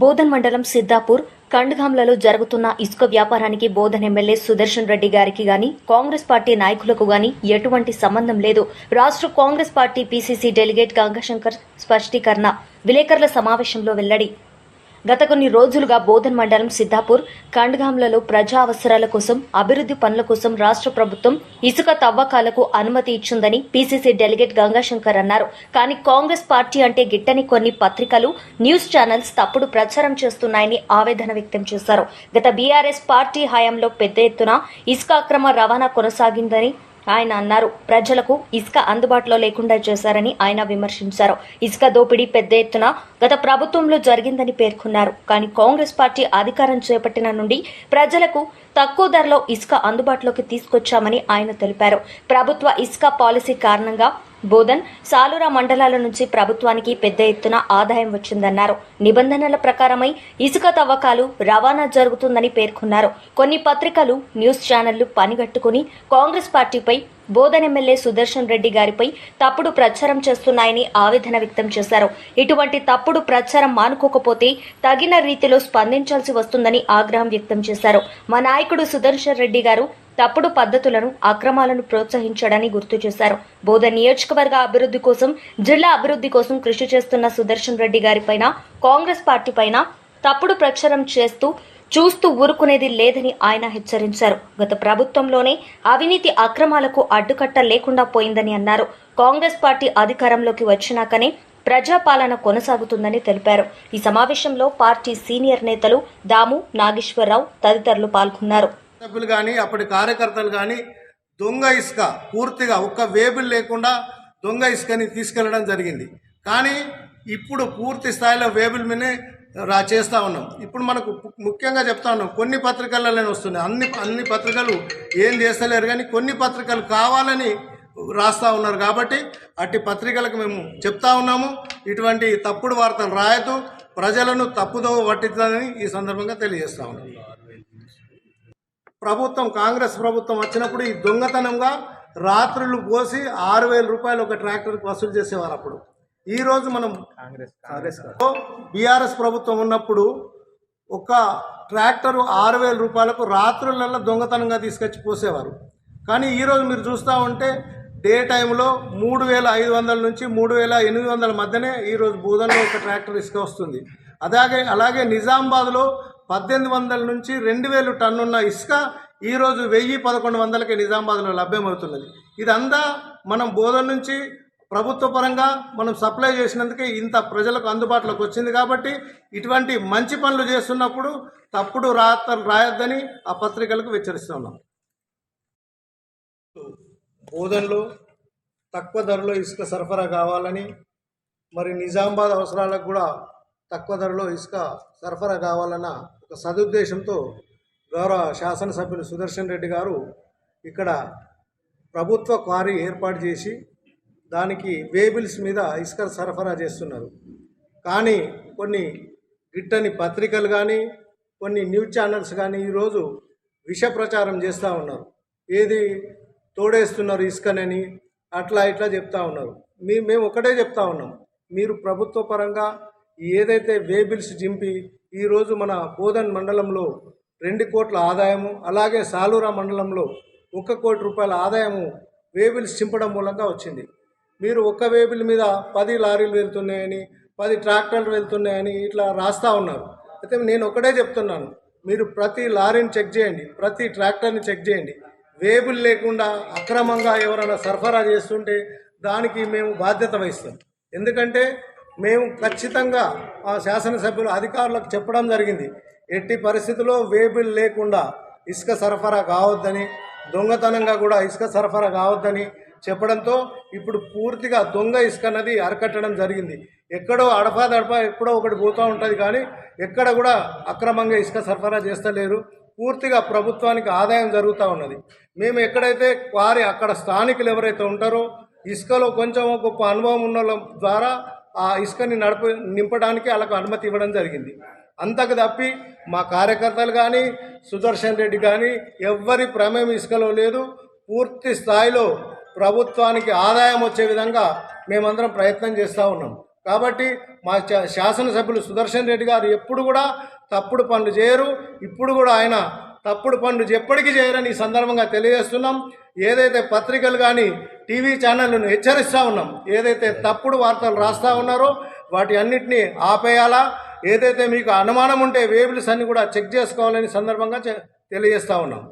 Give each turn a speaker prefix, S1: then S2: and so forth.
S1: బోధన్ మండలం సిద్దాపూర్ కండ్గాంలలో జరుగుతున్న ఇసుక వ్యాపారానికి బోధన్ ఎమ్మెల్యే సుదర్శన్ రెడ్డి గారికి గాని కాంగ్రెస్ పార్టీ నాయకులకు గాని ఎటువంటి సంబంధం లేదు. రాష్ట్ర Congress party PCC delegate Gangashankar స్పష్టీకరణ. విలేకరుల సమావేశంలో వెల్లడి. గత కొన్ని రోజులుగా బోధన్ మండలం సిద్దాపూర్ కండ్గాంలలో ప్రజా అవసరాల కోసం అభివృద్ది పనుల కోసం రాష్ట్ర ప్రభుత్వం ఇసుక తవ్వకాలకు అనుమతి ఇచ్చిందని పీసీసీ డెలిగేట్ గంగాశంకర్ అన్నారు. కానీ కాంగ్రెస్ పార్టీ అంటే గిట్టని కొన్ని పత్రికలు న్యూస్ ఛానల్స్ తప్పుడు ప్రచారం చేస్తున్నాయని ఆవేదన వ్యక్తం చేశారు. గత బీఆర్ఎస్ పార్టీ హయాంలో పెద్ద ఎత్తున ఇసుక అక్రమ రవాణా కొనసాగిందని ఆయన అన్నారు. ప్రజలకు ఇసుక అందుబాటులో లేకుండా చేశారని ఆయన విమర్శించారు. ఇసుక దోపిడీ పెద్ద ఎత్తున గత ప్రభుత్వంలో జరిగిందని పేర్కొన్నారు. కానీ కాంగ్రెస్ పార్టీ అధికారం చేపట్టిన నుండి ప్రజలకు తక్కువ ధరలో ఇసుక అందుబాటులోకి తీసుకొచ్చామని ఆయన తెలిపారు. ప్రభుత్వ ఇసుక పాలసీ కారణంగా బోధన్ సాలూరా మండలాల నుంచి ప్రభుత్వానికి పెద్ద ఎత్తున ఆదాయం వచ్చిందన్నారు. నిబంధనల ప్రకారమై ఇసుక తవ్వకాలు రవాణా జరుగుతుందని పేర్కొన్నారు. కొన్ని పత్రికలు న్యూస్ ఛానళ్ళు పనిగట్టుకుని కాంగ్రెస్ పార్టీపై బోధన్ ఎమ్మెల్యే సుదర్శన్ రెడ్డి గారిపై తప్పుడు ప్రచారం చేస్తున్నాయని ఆవేదన వ్యక్తం చేశారు. ఇటువంటి తప్పుడు ప్రచారం మానుకోకపోతే తగిన రీతిలో స్పందించాల్సి వస్తుందని ఆగ్రహం వ్యక్తం చేశారు. మా నాయకుడు సుదర్శన్ రెడ్డి గారు తప్పుడు పద్ధతులను అక్రమాలను ప్రోత్సహించడని గుర్తు చేశారు. బోధ నియోజకవర్గ అభివృద్ధి కోసం జిల్లా అభివృద్ధి కోసం కృషి చేస్తున్న సుదర్శన్ రెడ్డి గారిపైన కాంగ్రెస్ పార్టీ పైన తప్పుడు ప్రచారం చేస్తూ చూస్తూ ఊరుకునేది లేదని ఆయన హెచ్చరించారు. గత ప్రభుత్వంలోనే అవినీతి అక్రమాలకు అడ్డుకట్ట లేకుండా పోయిందని అన్నారు. కాంగ్రెస్ పార్టీ అధికారంలోకి వచ్చినాకనే ప్రజాపాలన కొనసాగుతుందని తెలిపారు. ఈ సమావేశంలో పార్టీ సీనియర్ నేతలు దాము నాగేశ్వరరావు తదితరులు పాల్గొన్నారు.
S2: సభ్యులు కానీ అప్పటి కార్యకర్తలు కానీ దొంగ ఇసుక పూర్తిగా ఒక్క వేబుల్ లేకుండా దొంగ ఇసుకని తీసుకెళ్ళడం జరిగింది. కానీ ఇప్పుడు పూర్తి స్థాయిలో వేబుల్ మీద రా చేస్తూ ఉన్నాం. ఇప్పుడు మనకు ముఖ్యంగా చెప్తా ఉన్నాం కొన్ని పత్రికలలోనే వస్తున్నాయి. అన్ని అన్ని పత్రికలు ఏం చేస్తలేరు కానీ కొన్ని పత్రికలు కావాలని రాస్తూ ఉన్నారు కాబట్టి అట్టి పత్రికలకు మేము చెప్తా ఉన్నాము. ఇటువంటి తప్పుడు వార్తలు రాయదు ప్రజలను తప్పుదోవ పట్టిద్దని ఈ సందర్భంగా తెలియజేస్తా ఉన్నాం. ప్రభుత్వం కాంగ్రెస్ ప్రభుత్వం వచ్చినప్పుడు ఈ దొంగతనంగా రాత్రులు పోసి ఆరు వేల రూపాయలు ఒక ట్రాక్టర్కి వసూలు చేసేవారు అప్పుడు. ఈ రోజు మనం కాంగ్రెస్ బీఆర్ఎస్ ప్రభుత్వం ఉన్నప్పుడు ఒక ట్రాక్టర్ ఆరు వేల రూపాయలకు రాత్రులలో దొంగతనంగా తీసుకొచ్చి పోసేవారు. కానీ ఈరోజు మీరు చూస్తూ ఉంటే డే టైంలో మూడు వేల ఐదు వందల నుంచి మూడు వేల ఎనిమిది వందల మధ్యనే ఈరోజు బూదన్లో ఒక ట్రాక్టర్ ఇసుక వస్తుంది. అలాగే అలాగే నిజామాబాద్లో పద్దెనిమిది వందల నుంచి రెండు వేలు టన్నున్న ఇసుక ఈరోజు వెయ్యి పదకొండు వందలకి నిజామాబాద్లో లభ్యమవుతున్నది. ఇదంతా మనం బోధన నుంచి ప్రభుత్వ పరంగా మనం సప్లై చేసినందుకే ఇంత ప్రజలకు అందుబాటులోకి వచ్చింది కాబట్టి ఇటువంటి మంచి పనులు చేస్తున్నప్పుడు తప్పుడు రాత రాయొద్దని ఆ పత్రికలకు హెచ్చరిస్తున్నాం బోధనలో తక్కువ ధరలో ఇసుక సరఫరా కావాలని మరి నిజామాబాద్ అవసరాలకు కూడా తక్కువ ధరలో ఇసుక సరఫరా కావాలన్న ఒక సదుద్దేశంతో గౌరవ శాసనసభ్యులు సుదర్శన్ రెడ్డి గారు ఇక్కడ ప్రభుత్వ క్వారీ ఏర్పాటు చేసి దానికి వేబిల్స్ మీద ఇసుక సరఫరా చేస్తున్నారు. కానీ కొన్ని గిట్టని పత్రికలు కానీ కొన్ని న్యూస్ ఛానల్స్ కానీ ఈరోజు విష ప్రచారం చేస్తూ ఉన్నారు. ఏది తోడేస్తున్నారు ఇసుకనని అట్లా ఇట్లా చెప్తా ఉన్నారు. మీ మేము ఒకటే చెప్తా ఉన్నాం. మీరు ప్రభుత్వ పరంగా ఏదైతే వేబిల్స్ జింపి ఈరోజు మన బోధన్ మండలంలో రెండు కోట్ల ఆదాయము అలాగే సాలూరా మండలంలో ఒక కోటి రూపాయల ఆదాయము వేబిల్స్ చింపడం మూలంగా వచ్చింది. మీరు ఒక్క వేబిల్ మీద పది లారీలు వెళ్తున్నాయని పది ట్రాక్టర్లు వెళ్తున్నాయని ఇట్లా రాస్తా ఉన్నారు. అయితే నేను ఒకటే చెప్తున్నాను. మీరు ప్రతి లారీని చెక్ చేయండి ప్రతి ట్రాక్టర్ని చెక్ చేయండి. వేబుల్ లేకుండా అక్రమంగా ఎవరైనా సరఫరా చేస్తుంటే దానికి మేము బాధ్యత వహిస్తాం. ఎందుకంటే మేము ఖచ్చితంగా ఆ శాసనసభ్యులు అధికారులకు చెప్పడం జరిగింది. ఎట్టి పరిస్థితుల్లో వేబిల్ లేకుండా ఇసుక సరఫరా కావద్దని దొంగతనంగా కూడా ఇసుక సరఫరా కావద్దని చెప్పడంతో ఇప్పుడు పూర్తిగా దొంగ ఇసుక అన్నది అరకట్టడం జరిగింది. ఎక్కడో అడపాదడపా ఎక్కడో ఒకటి పోతూ ఉంటుంది కానీ ఎక్కడ కూడా అక్రమంగా ఇసుక సరఫరా చేస్తలేరు. పూర్తిగా ప్రభుత్వానికి ఆదాయం జరుగుతూ ఉన్నది. మేము ఎక్కడైతే వారి అక్కడ స్థానికులు ఎవరైతే ఉంటారో ఇసుకలో కొంచెం గొప్ప అనుభవం ఉన్న ద్వారా ఆ ఇసుకని నడప నింపడానికి వాళ్ళకు అనుమతి ఇవ్వడం జరిగింది. అంతకు తప్పి మా కార్యకర్తలు కానీ సుదర్శన్ రెడ్డి కానీ ఎవ్వరి ప్రమేయం ఇసుకలో లేదు. పూర్తి స్థాయిలో ప్రభుత్వానికి ఆదాయం వచ్చే విధంగా మేమందరం ప్రయత్నం చేస్తూ ఉన్నాం. కాబట్టి మా శాసనసభ్యులు సుదర్శన్ రెడ్డి గారు ఎప్పుడు కూడా తప్పుడు పనులు చేయరు. ఇప్పుడు కూడా ఆయన తప్పుడు పనులు ఎప్పటికీ చేయరని ఈ సందర్భంగా తెలియజేస్తున్నాం. ఏదైతే పత్రికలు కానీ టీవీ ఛానళ్ళను హెచ్చరిస్తూ ఉన్నాం ఏదైతే తప్పుడు వార్తలు రాస్తూ ఉన్నారో వాటి అన్నిటినీ ఆపేయాలా? ఏదైతే మీకు అనుమానం ఉంటే వేబుల్స్ అన్ని కూడా చెక్ చేసుకోవాలని సందర్భంగా తెలియజేస్తూ తెలియజేస్తా ఉన్నాం.